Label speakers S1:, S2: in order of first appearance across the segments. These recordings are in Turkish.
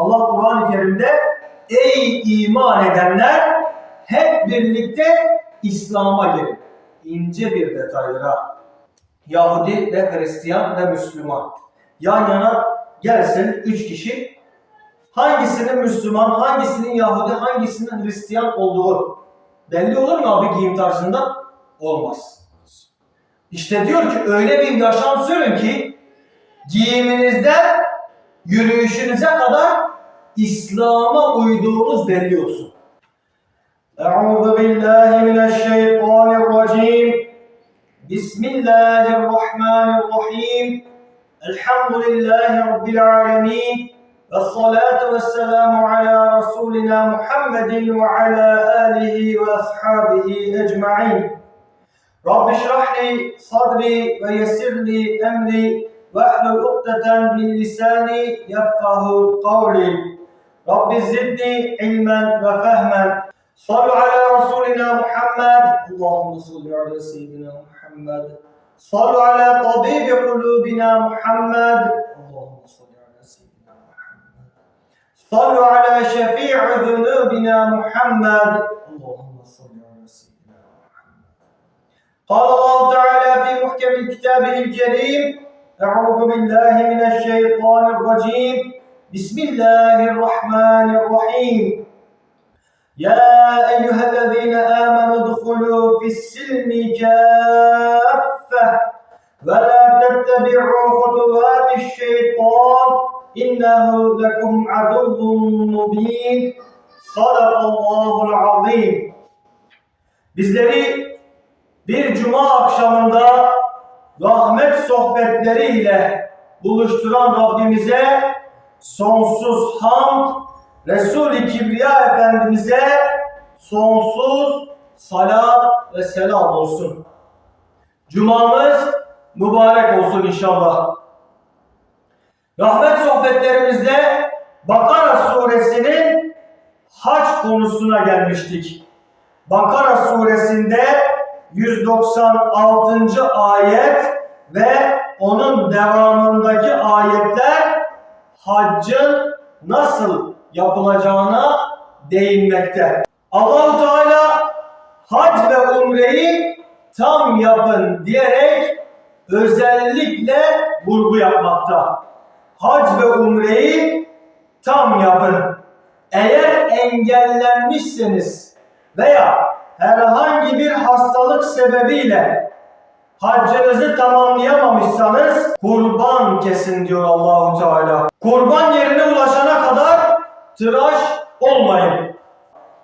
S1: Allah Kur'an-ı Kerim'de ey iman edenler hep birlikte İslam'a girin. İnce bir detaydır ha. Yahudi ve Hristiyan ve Müslüman. Yan yana gelsin üç kişi. Hangisinin Müslüman, hangisinin Yahudi, hangisinin Hristiyan olduğu belli olur mu abi giyim tarzında? Olmaz. İşte diyor ki öyle bir yaşam sürün ki giyiminizden yürüyüşünüze kadar İslam'a uyduğunuz belli olsun. Euzu billahi mineşşeytanirracim. Bismillahirrahmanirrahim. Elhamdülillahi rabbil alamin. Vessalatu vesselamu ala rasulina Muhammedin ve ala alihi ve ashabihi ecmaîn. Rabbi şrah li sadri ve yessir li emri واحلل عقدة من لساني يفقه قولي رب زدني علما وفهما صلوا على رسولنا محمد اللهم صل على سيدنا محمد صلوا على طبيب قلوبنا محمد اللهم صل على سيدنا محمد صلوا على شفيع ذنوبنا محمد اللهم صل على سيدنا محمد قال الله تعالى في محكم كتابه الكريم Euzu billahi mineşşeytanirracim. Bismillahirrahmanirrahim. Ya eyyühellezine amenu dukhulu fissilmi kaffe ve la tettebi'u hutuvatiş şeytan innehu lekum aduvvun mubin. Sadakallahul azim. Bizleri bir cuma akşamında rahmet sohbetleriyle buluşturan Rabbimize sonsuz hamd, Resul-i Kibriya Efendimiz'e sonsuz salat ve selam olsun. Cumamız mübarek olsun inşallah. Rahmet sohbetlerimizde Bakara suresinin hac konusuna gelmiştik. Bakara suresinde 196. ayet ve onun devamındaki ayetler haccın nasıl yapılacağına değinmekte. Allahu Teala hac ve umreyi tam yapın diyerek özellikle vurgu yapmakta. Hac ve umreyi tam yapın. Eğer engellenmişseniz veya herhangi bir hastalık sebebiyle haccınızı tamamlayamamışsanız kurban kesin diyor Allahu Teala. Kurban yerine ulaşana kadar tıraş olmayın.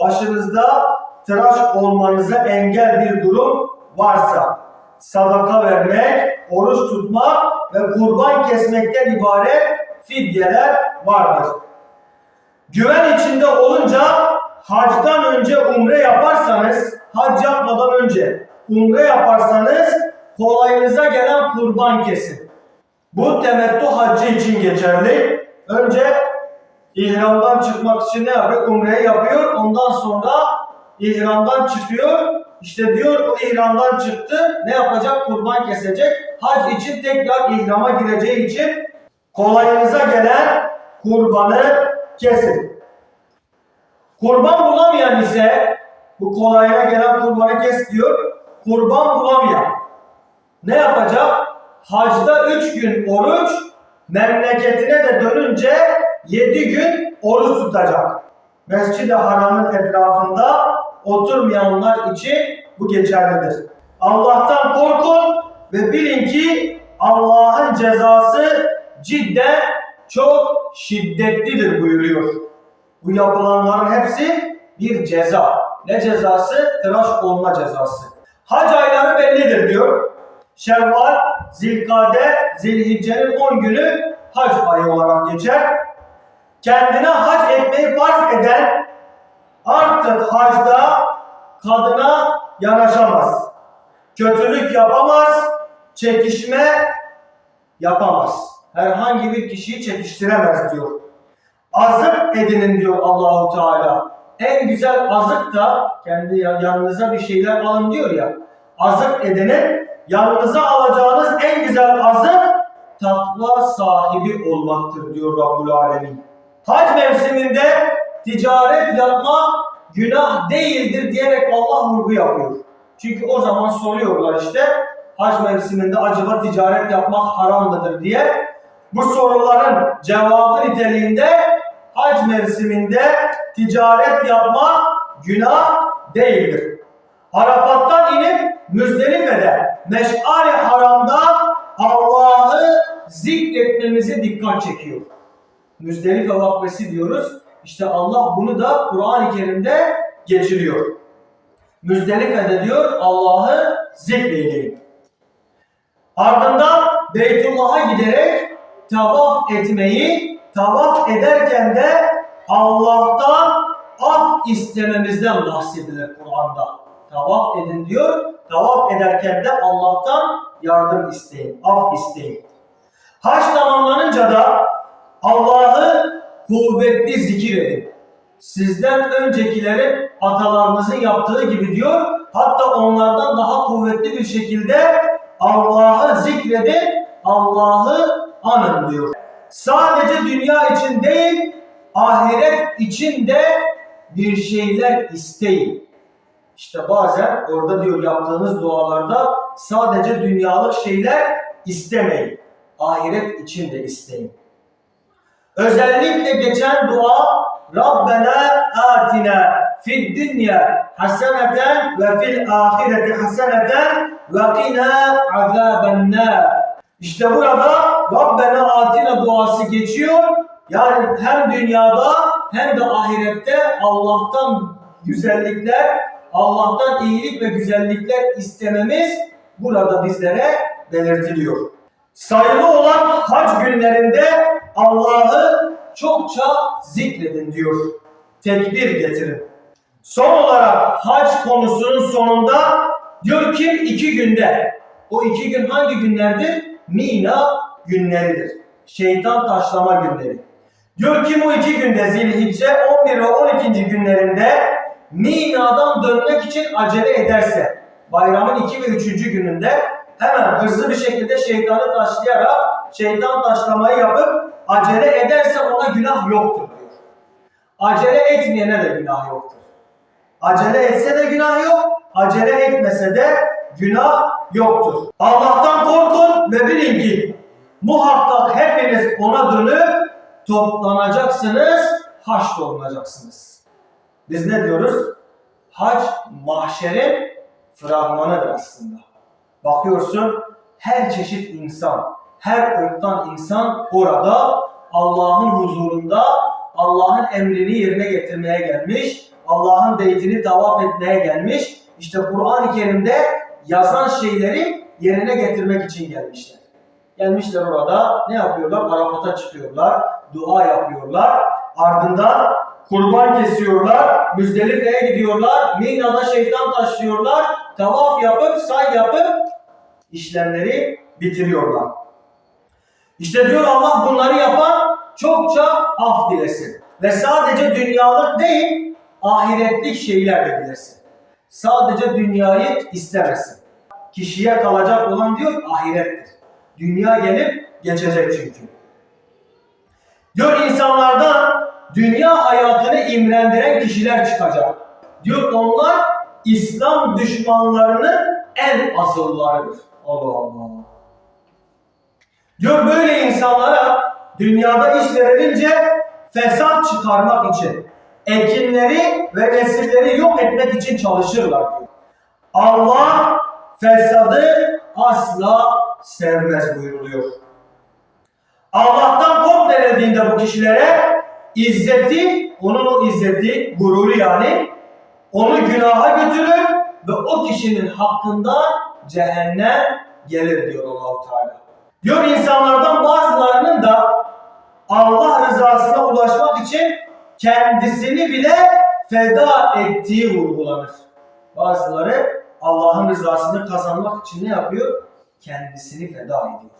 S1: Başınızda tıraş olmanıza engel bir durum varsa sadaka vermek, oruç tutmak ve kurban kesmekten ibaret fidyeler vardır. Güven içinde olunca hacdan önce umre yaparsanız, hac yapmadan önce umre yaparsanız kolayınıza gelen kurban kesin. Bu temettü haccı için geçerli. Önce ihramdan çıkmak için ne yapıyor? Umreyi yapıyor. Ondan sonra ihramdan çıkıyor. İşte diyor o ihramdan çıktı. Ne yapacak? Kurban kesecek. Hac için tekrar ihrama gireceği için kolayınıza gelen kurbanı kesin. Kurban bulamayan ise bu kolayına gelen kurbanı kes diyor. Kurban bulamayan ne yapacak? Hacda 3 gün oruç, memleketine de dönünce 7 gün oruç tutacak. Mescid-i Haram'ın etrafında oturmayanlar için bu geçerlidir. Allah'tan korkun ve bilin ki Allah'ın cezası cidden çok şiddetlidir buyuruyor. Bu yapılanların hepsi bir ceza. Ne cezası? Tıraş olma cezası. Hac ayları bellidir diyor. Şevval, Zilkade, Zilhicce'nin 10 günü hac ayı olarak geçer. Kendine hac etmeyi farz eden artık hacda kadına yanaşamaz. Kötülük yapamaz, çekişme yapamaz. Herhangi bir kişiyi çekiştiremez diyor. Azık edinin diyor Allahu Teala. En güzel azık da kendi yanınıza bir şeyler alın diyor ya. Azık edinin yanınıza alacağınız en güzel azık takva sahibi olmaktır diyor Rabbul Alemin. Hac mevsiminde ticaret yapmak günah değildir diyerek Allah vurgu yapıyor. Çünkü o zaman soruyorlar işte hac mevsiminde acaba ticaret yapmak haram mıdır diye. Bu soruların cevabı niteliğinde hac mevsiminde ticaret yapmak günah değildir. Arafat'tan inip Müzdelife'de meş'ari haramda Allah'ı zikretmemize dikkat çekiyor. Müzdelife vakfesi diyoruz. İşte Allah bunu da Kur'an-ı Kerim'de geçiriyor. Müzdelife'de diyor Allah'ı zikredin. Ardından Beytullah'a giderek tavaf etmeyi, tavaf ederken de Allah'tan af istememizden bahsedilir Kur'an'da. Tavaf edin diyor. Tavaf ederken de Allah'tan yardım isteyin, af isteyin. Haç tamamlanınca da Allah'ı kuvvetli zikir edin. Sizden öncekilerin atalarınızın yaptığı gibi diyor. Hatta onlardan daha kuvvetli bir şekilde Allah'ı zikredin, Allah'ı anın diyor. Sadece dünya için değil, ahiret için de bir şeyler isteyin. İşte bazen orada diyor yaptığınız dualarda sadece dünyalık şeyler istemeyin. Ahiret için de isteyin. Özellikle geçen dua Rabbena atina fid dünya haseneten ve fil ahireti haseneten ve qina azaben nar. İşte burada Rabbena atina duası geçiyor. Yani hem dünyada hem de ahirette Allah'tan güzellikler, Allah'tan iyilik ve güzellikler istememiz burada bizlere belirtiliyor. Sayılı olan hac günlerinde Allah'ı çokça zikredin diyor. Tekbir getirin. Son olarak hac konusunun sonunda diyor ki iki günde. O iki gün hangi günlerdir? Mina günleridir. Şeytan taşlama günleri. Diyor ki bu iki günde Zilhicce 11 ve 12. günlerinde Mina'dan dönmek için acele ederse bayramın 2 ve 3. gününde hemen hızlı bir şekilde şeytanı taşlayarak şeytan taşlamayı yapıp acele ederse ona günah yoktur diyor. Acele etmeyene de günah yoktur. Acele etse de günah yok, acele etmese de günah yoktur. Allah'tan korkun ve bilin ki muhakkak hepiniz ona dönüp toplanacaksınız, haşrolunacaksınız. Biz ne diyoruz? Hac mahşerin fragmanıdır aslında. Bakıyorsun her çeşit insan, her ırktan insan orada Allah'ın huzurunda Allah'ın emrini yerine getirmeye gelmiş, Allah'ın beytini tavaf etmeye gelmiş. İşte Kur'an-ı Kerim'de yazan şeyleri yerine getirmek için gelmişler. Gelmişler orada ne yapıyorlar? Arafat'a çıkıyorlar, dua yapıyorlar. Ardından kurban kesiyorlar, Müzdelife'ye gidiyorlar, Mina'da şeytan taşlıyorlar, tavaf yapıp, say yapıp işlemleri bitiriyorlar. İşte diyor Allah bunları yapan çokça af dilesin. Ve sadece dünyalık değil, ahiretlik şeyler de dilesin. Sadece dünyayı istemesin. Kişiye kalacak olan diyor ahirettir. Dünya gelip geçecek çünkü. Diyor insanlardan dünya hayatını imrendiren kişiler çıkacak. Diyor onlar İslam düşmanlarının en asıllarıdır. Allah Allah. Diyor böyle insanlara dünyada iş verilince fesat çıkarmak için, ekinleri ve nesilleri yok etmek için çalışırlar. Allah fesadı asla sevmez buyuruluyor. Allah'tan kork denildiğinde bu kişilere izzeti, onun o izzeti, gururu yani onu günaha götürür ve o kişinin hakkında cehennem gelir diyor Allahu Teala. Diyor insanlardan bazılarının da Allah rızasına ulaşmak için kendisini bile feda ettiği vurgulanır. Bazıları Allah'ın rızasını kazanmak için ne yapıyor? Kendisini feda ediyor.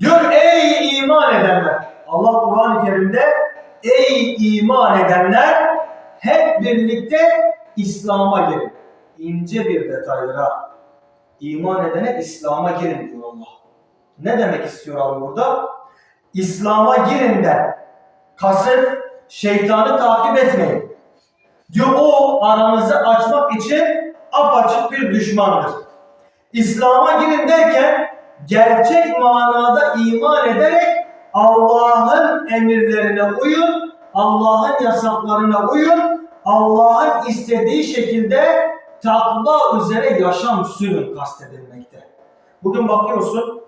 S1: Diyor ey iman edenler. Allah Kur'an-ı Kerim'de ey iman edenler hep birlikte İslam'a girin. İnce bir detaylara iman edene İslam'a girin diyor Allah. Ne demek istiyor abi burada? İslam'a girin de kasıt şeytanı takip etmeyin. Diyor o aranızı açmak için apaçık bir düşmandır. İslam'a girin derken gerçek manada iman ederek Allah'ın emirlerine uyun, Allah'ın yasaklarına uyun, Allah'ın istediği şekilde takva üzere yaşam sürün kastedilmekte. Bugün bakıyorsun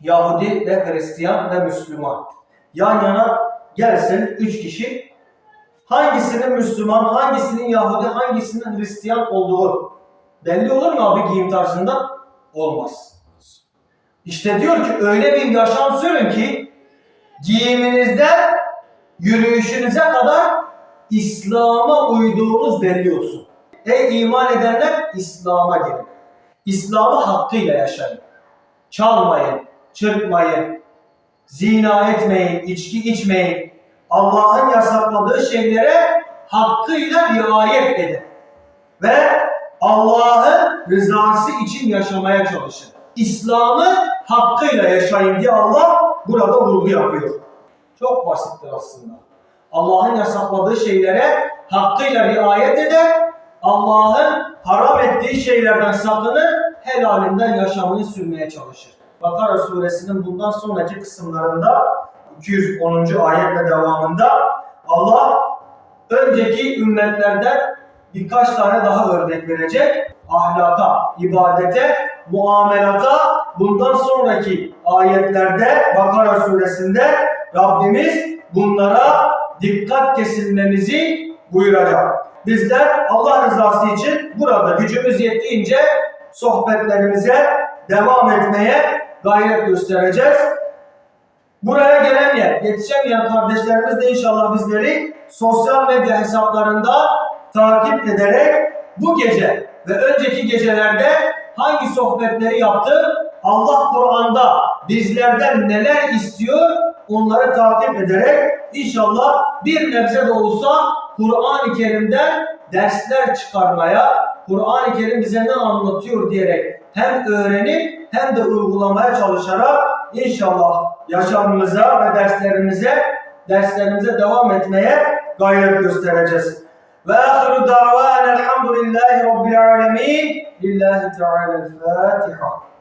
S1: Yahudi ve Hristiyan ve Müslüman yan yana gelsin üç kişi hangisinin Müslüman, hangisinin Yahudi, hangisinin Hristiyan olduğu belli olur mu abi giyim tarzında? Olmaz. İşte diyor ki öyle bir yaşam sürün ki giyiminizden yürüyüşünüze kadar İslam'a uyduğunuz belli olsun. Ey iman edenler İslam'a girin. İslam'ı hakkıyla yaşayın. Çalmayın, çırpmayın, zina etmeyin, içki içmeyin. Allah'ın yasakladığı şeylere hakkıyla riayet edin. Ve Allah'ın rızası için yaşamaya çalışın. İslam'ı hakkıyla yaşayın diye Allah burada vurgu yapıyor. Çok basittir aslında. Allah'ın yasakladığı şeylere hakkıyla riayet eder, Allah'ın haram ettiği şeylerden sakınır, helalinden yaşamını sürmeye çalışır. Bakara suresinin bundan sonraki kısımlarında 210. ayet ve devamında Allah önceki ümmetlerden birkaç tane daha örnek verecek. Ahlaka, ibadete, muamelata bundan sonraki ayetlerde Bakara suresinde Rabbimiz bunlara dikkat kesilmemizi buyuracak. Bizler Allah rızası için burada gücümüz yettiğince sohbetlerimize devam etmeye gayret göstereceğiz. Buraya gelemeyen, yetişemeyen kardeşlerimiz de inşallah bizleri sosyal medya hesaplarında takip ederek bu gece ve önceki gecelerde hangi sohbetleri yaptı, Allah Kur'an'da bizlerden neler istiyor onları takip ederek inşallah bir nebze de olsa Kur'an-ı Kerim'den dersler çıkarmaya, Kur'an-ı Kerim bize ne anlatıyor diyerek hem öğrenip hem de uygulamaya çalışarak inşallah yaşamımıza ve derslerimize derslerimize devam etmeye gayret göstereceğiz. Ve ahiru davana elhamdülillahi rabbil alemin. Lillahi Teala'l Fatiha.